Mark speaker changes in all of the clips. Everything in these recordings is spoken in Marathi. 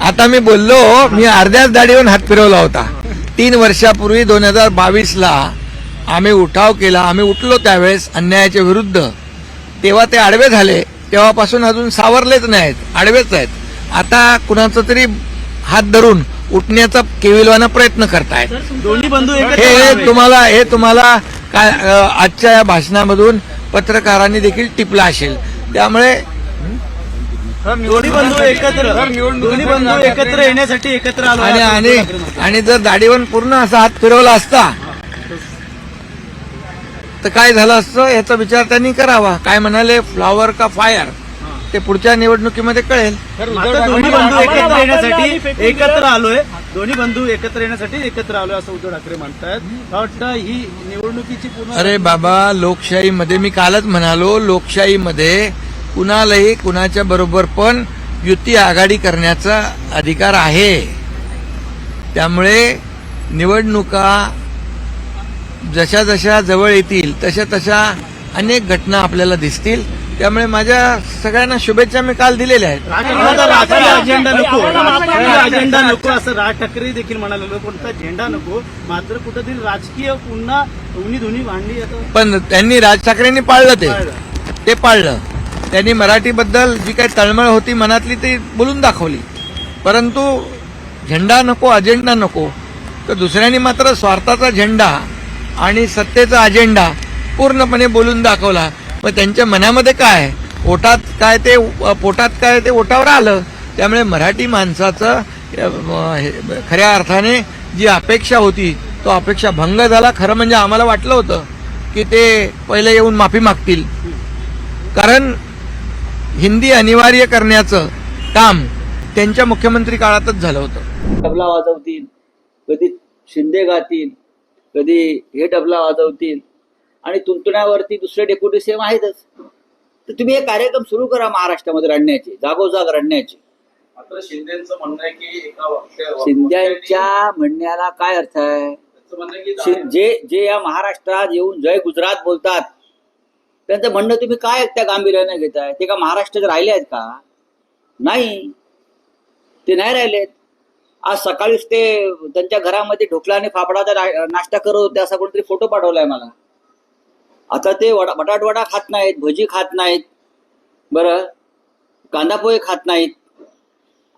Speaker 1: आता मी बोललो मी अर्ध्याच दाढीवरून हात फिरवला होता. तीन वर्षापूर्वी दोन हजार बावीस ला आम्ही उठाव केला. आम्ही उठलो त्यावेळेस अन्यायाच्या विरुद्ध. तेव्हा ते आडवे झाले. तेव्हापासून अजून सावरलेच नाहीत. आडवेच आहेत. आता कुणाचा तरी हात धरून उठण्याचा केविलवाना प्रयत्न करतायत.
Speaker 2: दोन्ही बंधू
Speaker 1: हे. तुम्हाला हे तुम्हाला काय आजच्या या भाषणामधून पत्रकारांनी देखील टिपला असेल. त्यामुळे
Speaker 2: दोन्ही बंधू एकत्र. दोन्ही बंधू एकत्र येण्यासाठी एकत्र आलो
Speaker 1: आणि
Speaker 2: आहे.
Speaker 1: आणि आणि जर दाढीवर पूर्ण असा हात फिरवला असता तर काय झालं असतं याचा विचार त्यांनी करावा. काय म्हणाले फ्लॉवर का फायर ते पुढच्या निवडणुकीमध्ये कळेल.
Speaker 2: आता दोन्ही बंधू एकत्र येण्यासाठी एकत्र आलोय. दोन्ही बंधू एकत्र येण्यासाठी एकत्र आलोय असं उद्धव ठाकरे म्हणतात मला वाटतं ही निवडणुकीची पूर्ण
Speaker 1: अरे बाबा लोकशाहीमध्ये मी कालच म्हणालो लोकशाहीमध्ये कुणालाही कुणाच्या बरोबर पण युती आघाडी करण्याचा अधिकार आहे. त्यामुळे निवडणुका जशा जशा जवळ येतील तशा तशा अनेक घटना आपल्याला दिसतील. त्यामुळे माझ्या सगळ्यांना शुभेच्छा मी काल दिलेल्या आहेत.
Speaker 2: अजेंडा नको. अजेंडा नको असं राज ठाकरे देखील म्हणाले कोणता झेंडा नको मात्र कुठेतरी राजकीय पुन्हा धुनी भांडी आता
Speaker 1: पण त्यांनी राज ठाकरेंनी पाळलं ते. ते पाळलं. त्यांनी मराठीबद्दल जी काही तळमळ होती मनातली ती बोलून दाखवली. परंतु झेंडा नको अजेंडा नको तर दुसऱ्यांनी मात्र स्वार्थाचा झेंडा आणि सत्तेचा अजेंडा पूर्णपणे बोलून दाखवला. मग त्यांच्या मनामध्ये काय? ओटात काय ते पोटात काय ते ओटावर आलं. त्यामुळे मराठी माणसाचं हे- खऱ्या अर्थाने जी अपेक्षा होती तो अपेक्षा भंग झाला. खरं म्हणजे आम्हाला वाटलं होतं की ते पहिले येऊन माफी मागतील. कारण हिंदी अनिवार्य करण्याचं काम त्यांच्या मुख्यमंत्री काळातच झालं होतं.
Speaker 3: डबला वाजवतील कधी शिंदे गातील कधी हे डबला वाजवतील आणि तुंतण्यावरती दुसरे डेप्युटी सीएम आहेतच. तर तुम्ही हे कार्यक्रम सुरू करा महाराष्ट्रामध्ये रडण्याचे जागोजाग रडण्याचे.
Speaker 4: मात्र शिंदेचं म्हणणं आहे की एका वाक्य-
Speaker 3: शिंद्यांच्या म्हणण्याला काय अर्थ आहे? जे जे या महाराष्ट्रात येऊन जय गुजरात बोलतात त्यांचं म्हणणं तुम्ही काय त्या गांभीर्याने घेताय? ते का महाराष्ट्रात राहिले आहेत का? नाही. ते नाही राहिलेत आज सकाळीच ते त्यांच्या घरामध्ये ढोकला आणि फाफडाचा नाश्ता करत होते असा कोणतरी फोटो पाठवलाय मला. आता ते वडा बटाटवडा खात नाहीत भजी खात नाहीत. बरं? कांदा पोहे खात नाहीत.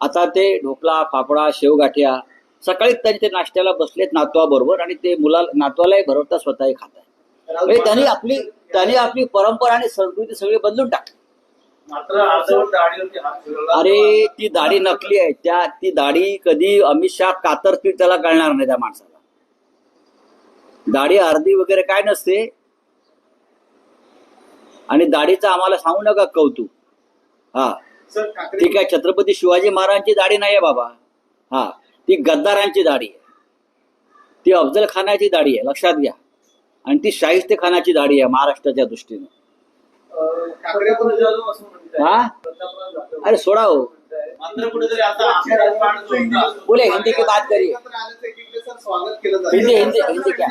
Speaker 3: आता ते ढोकळा फाफडा शेवगाठ्या सकाळीच त्यांच्या नाश्त्याला बसलेत नातवाबरोबर आणि ते मुला नातवालाही भरवता स्वतःही खात आहे म्हणजे त्यांनी आपली त्यांनी आपली परंपरा आणि संस्कृती सगळी बदलून टाकली. अरे ती दाढी नकली आहे. त्या ती दाढी कधी अमित शहा कातरतील त्याला कळणार नाही त्या माणसाला. दाढी अर्धी वगैरे काय नसते. आणि दाढीचं आम्हाला सांगू नका कौतुक. हा. ती काय छत्रपती शिवाजी महाराजांची दाढी नाहीये बाबा. हा. ती गद्दारांची दाढी आहे. ती अफजल खानाची दाढी आहे. लक्षात घ्या. आणि ती शाहिस्ते खानाची दाढी आहे महाराष्ट्राच्या दृष्टीने. हा? अरे सोडा हो. बोले हिंदी की बात करिए
Speaker 4: स्वागत केलं जातं.
Speaker 3: हिंदी हिंदी हिंदी क्या?